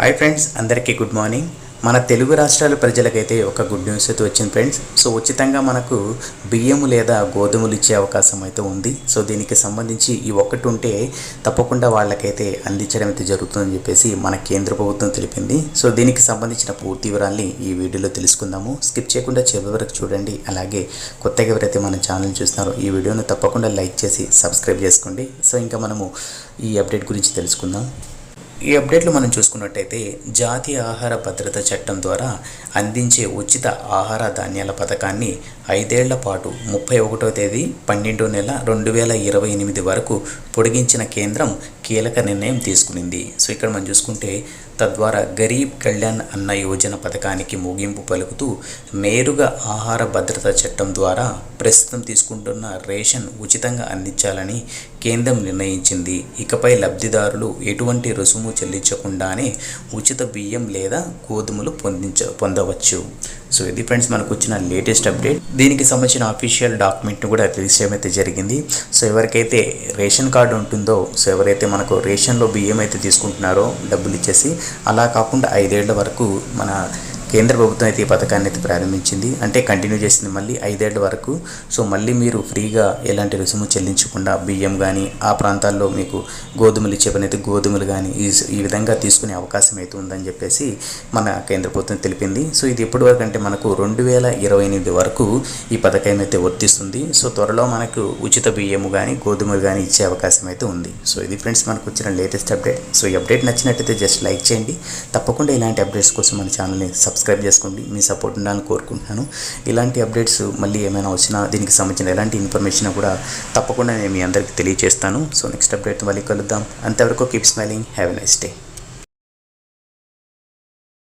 Hi friends అందరికీ good morning మన తెలుగు రాష్ట్రాల ప్రజలకైతే ఒక గుడ్ న్యూస్ అయితే వచ్చింది ఫ్రెండ్స్ సో ఉచితంగా మనకు బియ్యము లేదా గోధుమలు ఇచ్చే అవకాశం అయితే ఉంది. సో దీనికి సంబంధించి ఈ ఒక్కటి ఉంటే తప్పకుండా వాళ్ళకైతే అందించడం అయితే జరుగుతుందని చెప్పేసి మన కేంద్ర ప్రభుత్వం తెలిపింది. సో దీనికి సంబంధించిన పూర్తి వివరాల్ని ఈ వీడియోలో తెలుసుకుందాము. స్కిప్ చేయకుండా చివరి వరకు చూడండి. అలాగే కొత్తగా ఎవరైతే మన ఛానల్ చూస్తున్నారో ఈ వీడియోను తప్పకుండా లైక్ చేసి సబ్స్క్రైబ్ చేసుకోండి. సో ఇంకా మనము ఈ అప్డేట్ గురించి తెలుసుకుందాం. ఈ అప్డేట్లు మనం చూసుకున్నట్టయితే జాతీయ ఆహార భద్రత చట్టం ద్వారా అందించే ఉచిత ఆహార ధాన్యాల పథకాన్ని ఐదేళ్ళ పాటు ముప్పై ఒకటో తేదీ పన్నెండో నెల రెండు వేల ఇరవై ఎనిమిది వరకు పొడిగించిన కేంద్రం కీలక నిర్ణయం తీసుకునింది. సో ఇక్కడ మనం చూసుకుంటే తద్వారా గరీబ్ కళ్యాణ్ అన్న యోజన పథకానికి ముగింపు పలుకుతూ నేరుగా ఆహార భద్రత చట్టం ద్వారా ప్రస్తుతం తీసుకుంటున్న రేషన్ ఉచితంగా అందించాలని కేంద్రం నిర్ణయించింది. ఇకపై లబ్ధిదారులు ఎటువంటి రుసుము చెల్లించకుండానే ఉచిత బియ్యం లేదా గోధుమలు పొందించ పొందవచ్చు. సో ఇది ఫ్రెండ్స్ మనకు వచ్చిన లేటెస్ట్ అప్డేట్ దీనికి సంబంధించిన అఫీషియల్ డాక్యుమెంట్ని కూడా రిలీజ్ చేయడం అయితే జరిగింది. సో ఎవరికైతే రేషన్ కార్డు ఉంటుందో సో ఎవరైతే మనకు రేషన్లో బియ్యం అయితే తీసుకుంటున్నారో డబ్బులు ఇచ్చేసి అలా కాకుండా ఐదేళ్ళ వరకు మన కేంద్ర ప్రభుత్వం అయితే ఈ పథకాన్ని అయితే ప్రారంభించింది. అంటే కంటిన్యూ చేసింది మళ్ళీ ఐదేళ్ళ వరకు. సో మళ్ళీ మీరు ఫ్రీగా ఎలాంటి రుసుము చెల్లించకుండా బియ్యం కానీ ఆ ప్రాంతాల్లో మీకు గోధుమలు ఇచ్చే పని అయితే గోధుమలు కానీ ఈ ఈ విధంగా తీసుకునే అవకాశం అయితే ఉందని చెప్పేసి మన కేంద్ర ప్రభుత్వం తెలిపింది. సో ఇది ఎప్పటి వరకు అంటే మనకు రెండు వేల ఇరవై ఎనిమిది వరకు ఈ పథకం అయితే వర్తిస్తుంది. సో త్వరలో మనకు ఉచిత బియ్యము కానీ గోధుమలు కానీ ఇచ్చే అవకాశం అయితే ఉంది. సో ఇది ఫ్రెండ్స్ మనకు వచ్చిన లేటెస్ట్ అప్డేట్. సో ఈ అప్డేట్ నచ్చినట్టయితే జస్ట్ లైక్ చేయండి. తప్పకుండా ఇలాంటి అప్డేట్స్ కోసం మన ఛానల్ని సబ్స్క్రైబ్ చేసుకోండి. మీ సపోర్ట్ ఉండాలని కోరుకుంటున్నాను. ఇలాంటి అప్డేట్స్ మళ్ళీ ఏమైనా వచ్చినా దీనికి సంబంధించిన ఎలాంటి ఇన్ఫర్మేషన్ కూడా తప్పకుండా నేను మీ అందరికీ తెలియజేస్తాను సో నెక్స్ట్ అప్డేట్ మళ్ళీ కలుద్దాం. అంతవరకు keep smiling have a nice day